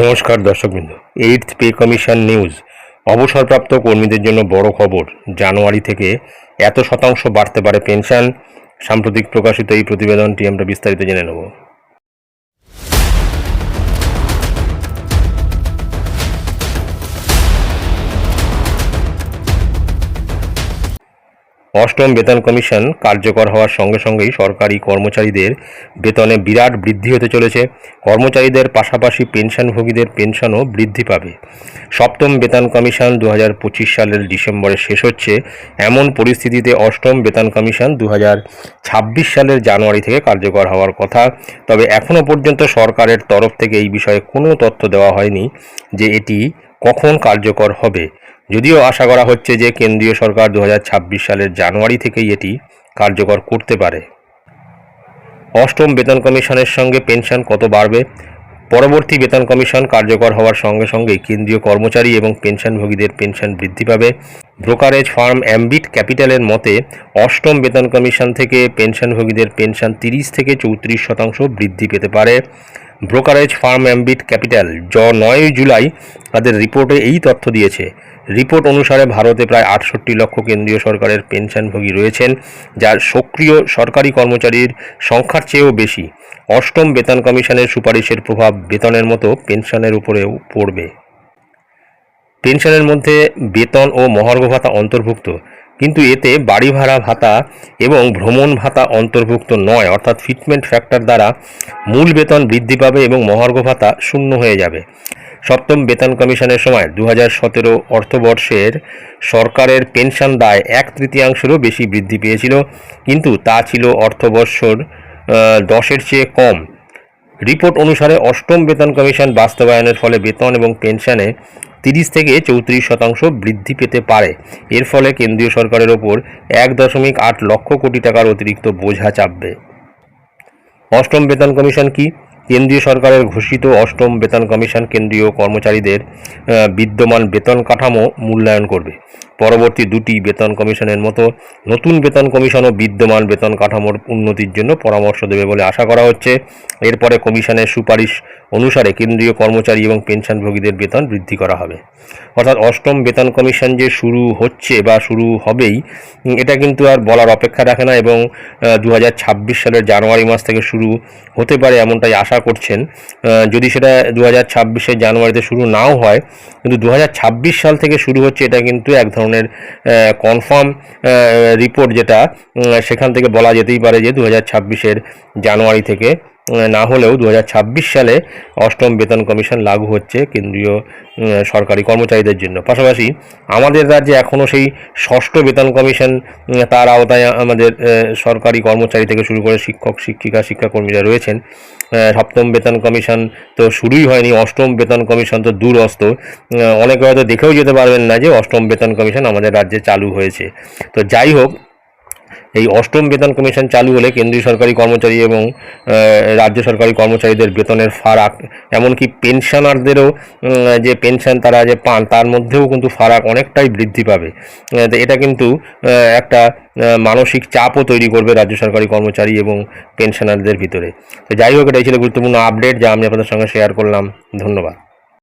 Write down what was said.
নমস্কার দর্শকবৃন্দ। Eighth pay commission news অবসরপ্রাপ্ত কর্মীদের জন্য বড় খবর, জানুয়ারি থেকে এত শতাংশ বাড়তে পারে পেনশন। সাম্প্রতিক প্রকাশিত এই প্রতিবেদনটি আমরা বিস্তারিত জেনে নেব। অষ্টম বেতন কমিশন কার্যকর হওয়ার সঙ্গে সঙ্গেই সরকারি কর্মচারীদের বেতনে বিরাট বৃদ্ধি হতে চলেছে। কর্মচারীদের পাশাপাশি পেনশনভোগীদের পেনশনও বৃদ্ধি পাবে। সপ্তম বেতন কমিশন দু হাজার পঁচিশ সালের ডিসেম্বরে শেষ হচ্ছে। এমন পরিস্থিতিতে অষ্টম বেতন কমিশন দু হাজার ছাব্বিশ সালের জানুয়ারি থেকে কার্যকর হওয়ার কথা। তবে এখনও পর্যন্ত সরকারের তরফ থেকে এই বিষয়ে কোনো তথ্য দেওয়া হয়নি যে এটি কখন কার্যকর হবে। যদিও আশা করা হচ্ছে যে কেন্দ্রীয় সরকার দু হাজার ছাব্বিশ সালের জানুয়ারি থেকেই এটি কার্যকর করতে পারে। অষ্টম বেতন কমিশনের সঙ্গে পেনশন কত বাড়বে? পরবর্তী বেতন কমিশন কার্যকর হওয়ার সঙ্গে সঙ্গেই কেন্দ্রীয় কর্মচারী এবং পেনশনভোগীদের পেনশন বৃদ্ধি পাবে। ব্রোকারেজ ফার্ম অ্যাম্বিট ক্যাপিটালের মতে, অষ্টম বেতন কমিশন থেকে পেনশনভোগীদের পেনশন তিরিশ থেকে চৌত্রিশ শতাংশ বৃদ্ধি পেতে পারে। ব্রোকারেজ ফার্ম অ্যাম্বিট ক্যাপিটাল জ নয় জুলাই তাদের রিপোর্টে এই তথ্য দিয়েছে। রিপোর্ট অনুসারে ভারতে প্রায় আটষট্টি লক্ষ কেন্দ্রীয় সরকারের পেনশনভোগী রয়েছেন, যার সক্রিয় সরকারি কর্মচারীর সংখ্যার চেয়েও বেশি। অষ্টম বেতন কমিশনের সুপারিশের প্রভাব বেতনের মতো পেনশনের উপরেও পড়বে। পেনশনের মধ্যে বেতন ও মহার্ঘ ভাতা অন্তর্ভুক্ত। কিন্তু এতে বাড়ি ভাড়া ভাতা এবং ভ্রমণ ভাতা অন্তর্ভুক্ত নয়, অর্থাৎ ফিটমেন্ট ফ্যাক্টর দ্বারা মূল বেতন বৃদ্ধি পাবে এবং মহার্ঘ ভাতা শূন্য হয়ে যাবে। সপ্তম বেতন কমিশনের সময় দু হাজার সতেরো অর্থবর্ষের সরকারের পেনশন দায় এক তৃতীয়াংশেরও বেশি বৃদ্ধি পেয়েছিল, কিন্তু তা ছিল অর্থবর্ষর দশের চেয়ে কম। রিপোর্ট অনুসারে অষ্টম বেতন কমিশন বাস্তবায়নের ফলে বেতন এবং পেনশনে তিরিশ থেকে চৌত্রিশ শতাংশ বৃদ্ধি পেতে পারে। এর ফলে কেন্দ্রীয় সরকারের ওপর এক দশমিক আট লক্ষ কোটি টাকার অতিরিক্ত বোঝা চাপবে। অষ্টম বেতন কমিশন কি? কেন্দ্রীয় সরকারের ঘোষিত অষ্টম বেতন কমিশন কেন্দ্রীয় কর্মচারীদের বিদ্যমান বেতন কাঠামো মূল্যায়ন করবে। পরবর্তী দুটি বেতন কমিশনের মতো নতুন বেতন কমিশনও বিদ্যমান বেতন কাঠামোর উন্নতির জন্য পরামর্শ দেবে বলে আশা করা হচ্ছে। এরপরে কমিশনের সুপারিশ অনুসারে কেন্দ্রীয় কর্মচারী এবং পেনশনভোগীদের বেতন বৃদ্ধি করা হবে। অর্থাৎ অষ্টম বেতন কমিশন যে শুরু হচ্ছে বা শুরু হবেই, এটা কিন্তু আর বলার অপেক্ষা রাখে না এবং দু হাজার ছাব্বিশ সালের জানুয়ারি মাস থেকে শুরু হতে পারে এমনটাই আশা করছেন। যদি সেটা দু হাজার জানুয়ারিতে শুরু নাও হয়, কিন্তু দু হাজার ছাব্বিশ সাল থেকে শুরু হচ্ছে এটা কিন্তু এক ধরনের কনফার্ম রিপোর্ট যেটা সেখান থেকে বলা যেতেই পারে যে দু হাজার ছাব্বিশের জানুয়ারি থেকে না হলেও দু হাজার ছাব্বিশ সালে অষ্টম বেতন কমিশন লাগু হচ্ছে কেন্দ্রীয় সরকারি কর্মচারীদের জন্য। পাশাপাশি আমাদের রাজ্যে এখনও সেই ষষ্ঠ বেতন কমিশন তার আওতায় আমাদের সরকারি কর্মচারী থেকে শুরু করে শিক্ষক, শিক্ষিকা, শিক্ষাকর্মীরা রয়েছেন। সপ্তম বেতন কমিশন তো শুরুই হয়নি, অষ্টম বেতন কমিশন তো দূরস্থ অনেকে হয়তো দেখেও যেতে পারবেন না যে অষ্টম বেতন কমিশন আমাদের রাজ্যে চালু হয়েছে। তো যাই হোক এই অষ্টম বেতন কমিশন চালু হলে কেন্দ্রীয় সরকারি কর্মচারী এবং রাজ্য সরকারি কর্মচারীদের বেতনের ফারাক, এমনকি পেনশনারদেরও যে পেনশন তারা যে পান, তার মধ্যেও কিন্তু ফারাক অনেকটাই বৃদ্ধি পাবে। এটা কিন্তু একটা মানসিক চাপও তৈরি করবে রাজ্য সরকারি কর্মচারী এবং পেনশনারদের ভিতরে। তো যাই হোক, এটাই ছিল গুরুত্বপূর্ণ আপডেট, যা আমি আপনাদের সঙ্গে শেয়ার করলাম। ধন্যবাদ।